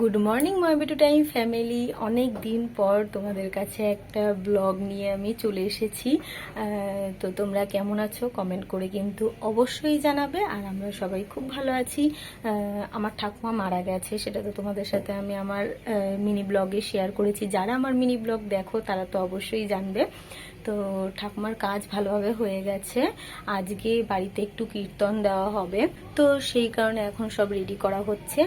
Good morning maybe to time family অনেক দিন পর তোমাদের কাছে একটা ব্লগ নিয়ে আমি চলে এসেছি। তো তোমরা কেমন আছো? কমেন্ট করে কিন্তু অবশ্যই জানাবে। আর আমরা সবাই খুব ভালো আছি। আমার ঠাকুমা মারা গেছে। সেটা তো তোমাদের সাথে আমি আমার মিনি ব্লগে শেয়ার করেছি। যারা আমার মিনি ব্লগ দেখো, তারা তো অবশ্যই জানবে। তো ঠাকুমার কাজ ভালোভাবে হয়ে গেছে। আজকে বাড়িতে একটু কীর্তন দেওয়া হবে। তো সেই কারণে এখন সব রেডি করা হচ্ছে।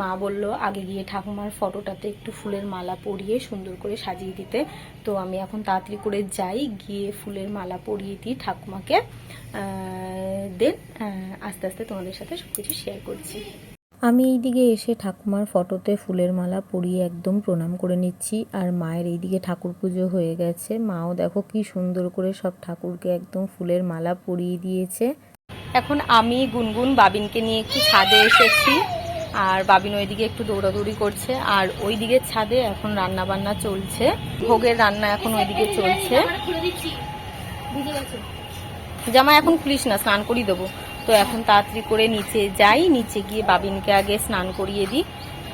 মা বলল, আগে গিয়ে ঠাকুমার ফটোটাতে একটু ফুলের মালা পরিয়ে সুন্দর করে সাজিয়ে দিতে। তো আমি এখন তাড়াতাড়ি করে যাই, গিয়ে ফুলের মালা পরিয়ে দিই ঠাকুমাকে। দেন আস্তে আস্তে তোমাদের সাথে সবকিছু শেয়ার করছি। আমি এইদিকে এসে ঠাকুমার ফটোতে ফুলের মালা পরিয়ে একদম প্রণাম করে নিচ্ছি। আর মায়ের এইদিকে ঠাকুর পুজো হয়ে গেছে। মাও দেখো কি সুন্দর করে সব ঠাকুরকে একদম ফুলের মালা পরিয়ে দিয়েছে। এখন আমি গুনগুন বাবিনকে নিয়ে একটু ছাদে এসেছি। আর বাবিন ওইদিকে একটু দৌড়াদৌড়ি করছে। আর ওই দিকের ছাদে এখন রান্না বান্না চলছে। ভোগের রান্না এখন ওইদিকে চলছে। জামা এখন খুলিস না, স্নান করিয়ে দেবো। তো এখন তাড়াতাড়ি করে নিচে যাই, নিচে গিয়ে বাবিনকে আগে স্নান করিয়ে দিই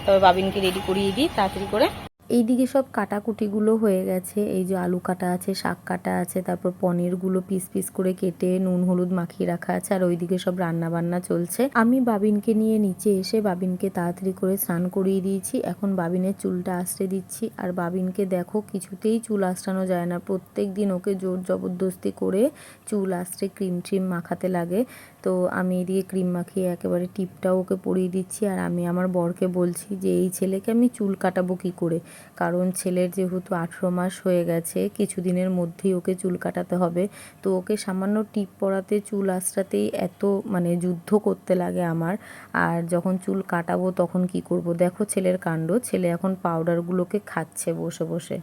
তবে বাবিনকে রেডি করিয়ে দিই, তাড়াতাড়ি করে। এইদিকে সব কাটাকুটিগুলো হয়ে গেছে, এই যে আলু কাটা আছে, শাক কাটা আছে, তারপর পনিরগুলো পিস পিস করে কেটে নুন, হলুদ মাখিয়ে রাখা আছে, আর ওইদিকে সব রান্না বান্না চলছে। আমি বাবিনকে নিয়ে নিচে এসে বাবিনকে তাড়াতাড়ি করে স্নান করিয়ে দিয়েছি, এখন বাবিনের চুলটা আশ্রে দিচ্ছি, আর বাবিনকে দেখো কিছুতেই চুল আশ্রানো যায় না, প্রত্যেক দিন ওকে জোর জবরদস্তি করে চুল আশ্রে ক্রিম ট্রিম মাখাতে লাগে। তো আমি এদিকে ক্রিম মাখিয়ে একেবারে টিপটাও ওকে পরিয়ে দিচ্ছি আর আমি আমার বরকে বলছি যে, এই ছেলেকে আমি চুল কাটাবো কী করে? কারণ ছেলের যেহেতু আঠেরো মাস হয়ে গেছে, কিছুদিনের মধ্যেই ওকে চুল কাটাতে হবে। তো ওকে সামান্য টিপ পরাতে, চুল আশ্রাতেই এত মানে যুদ্ধ করতে লাগে আমার। আর যখন চুল কাটাবো তখন কি করব? দেখো ছেলের কাণ্ড। ছেলে এখন পাউডারগুলোকে খাচ্ছে বসে বসে।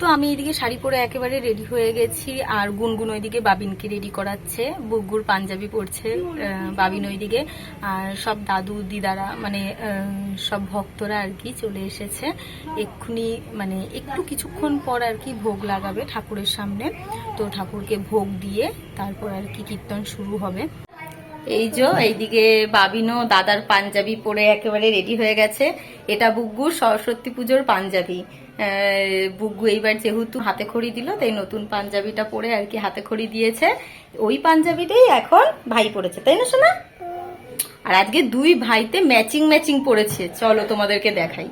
তো আমি এদিকে শাড়ি পরে একেবারে রেডি হয়ে গেছি আর গুনগুন ওইদিকে বাবিনকে রেডি করাচ্ছে। বুগ্গুর পাঞ্জাবি পরছে বাবিন ওইদিকে। আর সব দাদু দিদারা মানে সব ভক্তরা আর কি চলে এসেছে। এক্ষুনি মানে একটু কিছুক্ষণ পর আর কি ভোগ লাগাবে ঠাকুরের সামনে। তো ঠাকুরকে ভোগ দিয়ে তারপর আর কি কীর্তন শুরু হবে। এই যে এইদিকে বাবিনও দাদার পাঞ্জাবি পরে একেবারে রেডি হয়ে গেছে। এটা বুগ্গু সরস্বতী পুজোর পাঞ্জাবি। বুগ্গু এইবার যেহেতু হাতে খড়ি দিল, তাই নতুন পাঞ্জাবিটা পরে আর কি হাতে খড়ি দিয়েছে। ওই পাঞ্জাবিটাই এখন ভাই পড়েছে তাই না শোনা আর আজকে দুই ভাইতে ম্যাচিং ম্যাচিং পড়েছে চলো তোমাদেরকে দেখাই।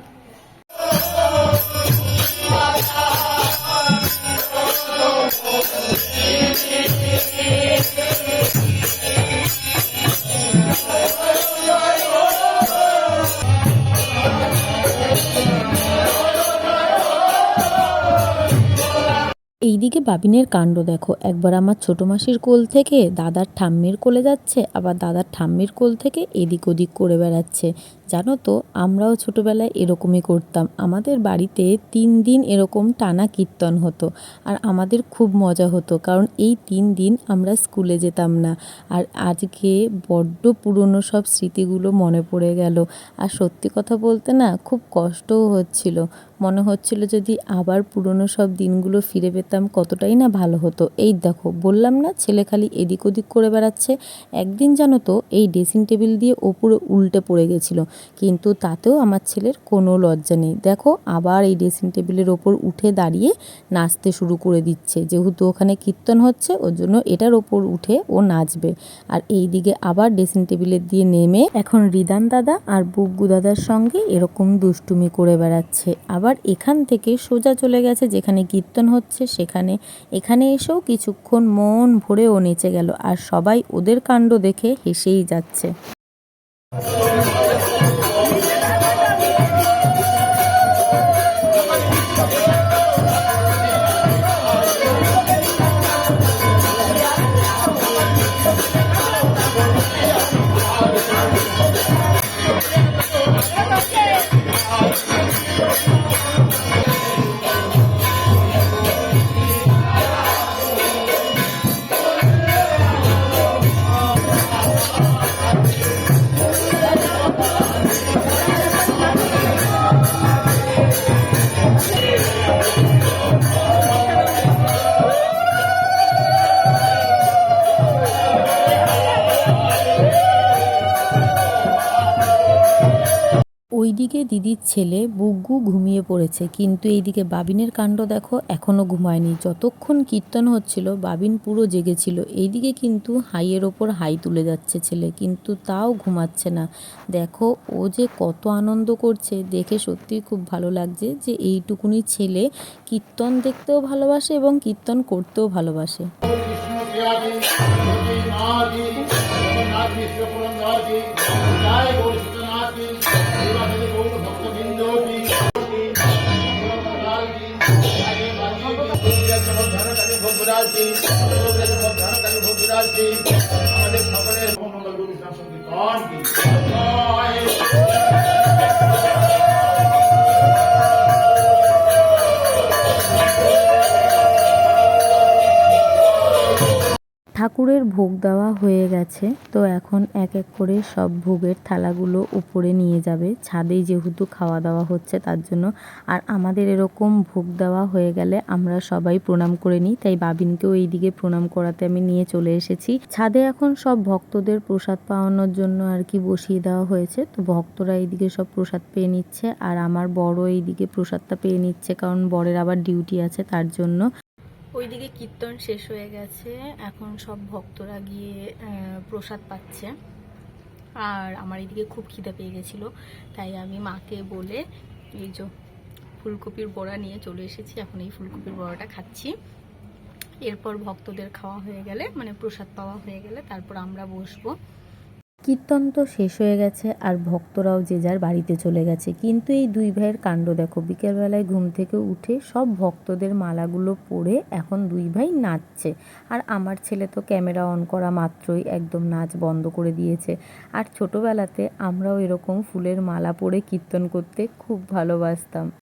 এইদিকে বাবিনের কাণ্ড দেখো। একবার আমার ছোট মাসির কোল থেকে দাদার ঠাম্মির কোলে যাচ্ছে, আবার দাদার ঠাম্মির কোল থেকে এদিক ওদিক করে বেড়াচ্ছে। জানো তো, আমরাও ছোটবেলায় এরকমই করতাম। আমাদের বাড়িতে তিন দিন এরকম টানা কীর্তন হতো, আর আমাদের খুব মজা হতো, কারণ এই তিন দিন আমরা স্কুলে যেতাম না। আর আজকে বড্ড পুরনো সব স্মৃতিগুলো মনে পড়ে গেল। আর সত্যি কথা বলতে না, খুব কষ্টও হচ্ছিল। মনে হচ্ছিল যদি আবার পুরনো সব দিনগুলো ফিরে পেতাম কতটাই না ভালো হতো। এই দেখো, বললাম না ছেলে খালি এদিক ওদিক করে বেড়াচ্ছে। একদিন জানো তো, এই ড্রেসিং টেবিল দিয়ে ওপরে উল্টে পড়ে গেছিল। কিন্তু তাতেও আমার ছেলের কোনো লজ্জা নেই। দেখো, আবার এই ড্রেসিং টেবিলের ওপর উঠে দাঁড়িয়ে নাচতে শুরু করে দিচ্ছে। যেহেতু ওখানে কীর্তন হচ্ছে, ওর জন্য এটার ওপর উঠে ও নাচবে। আর এই দিকে আবার ড্রেসিং টেবিলের দিয়ে নেমে এখন রিদান দাদা আর বুগ্গু দাদার সঙ্গে এরকম দুষ্টুমি করে বেড়াচ্ছে। আবার এখান থেকে সোজা চলে গেছে, যেখানে কীর্তন হচ্ছে সেখানে। এখানে এসেও কিছুক্ষণ মন ভরে ও নেচে গেল, আর সবাই ওদের কাণ্ড দেখে হেসেই যাচ্ছে। ওইদিকে দিদির ছেলে বুগ্গু ঘুমিয়ে পড়েছে। কিন্তু এইদিকে বাবিনের কাণ্ড দেখো এখনও ঘুমায়নি। যতক্ষণ কীর্তন হচ্ছিল, বাবিন পুরো জেগেছিল। এইদিকে কিন্তু হাইয়ের ওপর হাই তুলে যাচ্ছে ছেলে, কিন্তু তাও ঘুমাচ্ছে না। দেখো, ও যে কত আনন্দ করছে, দেখে সত্যিই খুব ভালো লাগছে যে এইটুকুনি ছেলে কীর্তন দেখতেও ভালোবাসে এবং কীর্তন করতেও ভালোবাসে। আমাদের সকলের মঙ্গল গুরু কি ঠাকুরের ভোগ দেওয়া হয়ে গেছে, তো এখন এক এক করে সব ভোগের থালাগুলো উপরে নিয়ে যাবে। ছাদেই যেহেতু খাওয়া দাওয়া হচ্ছে তার জন্য। আর আমাদের এরকম ভোগ দেওয়া হয়ে গেলে আমরা সবাই প্রণাম করে নিই। তাই বাবিনকেও এইদিকে প্রণাম করাতে আমি নিয়ে চলে এসেছি। ছাদে এখন সব ভক্তদের প্রসাদ পাওয়ানোর জন্য আর কি বসিয়ে দেওয়া হয়েছে। তো ভক্তরা এইদিকে সব প্রসাদ পেয়ে নিচ্ছে আর আমার বড় এইদিকে প্রসাদটা পেয়ে নিচ্ছে কারণ বরের আবার ডিউটি আছে তার জন্য। ওইদিকে কীর্তন শেষ হয়ে গেছে। এখন সব ভক্তরা গিয়ে প্রসাদ পাচ্ছে। আর আমার এদিকে খুব খিদে পেয়ে গেছিল, তাই আমি মাকে বলে এই যে ফুলকপির বড়া নিয়ে চলে এসেছি, এখন এই ফুলকপির বড়াটা খাচ্ছি। এরপর ভক্তদের খাওয়া হয়ে গেলে মানে প্রসাদ পাওয়া হয়ে গেলে, তারপর আমরা বসবো। কীর্তন তো শেষ হয়ে গেছে আর ভক্তরাও যে যার বাড়িতে চলে গেছে। কিন্তু এই দুই ভাইয়ের কাণ্ড দেখো, বিকেলবেলায় ঘুম থেকে উঠে সব ভক্তদের মালাগুলো পরে এখন দুই ভাই নাচছে। আর আমার ছেলে তো ক্যামেরা অন করা মাত্রই একদম নাচ বন্ধ করে দিয়েছে। আর ছোটোবেলাতে আমরাও এরকম ফুলের মালা পরে কীর্তন করতে খুব ভালোবাসতাম।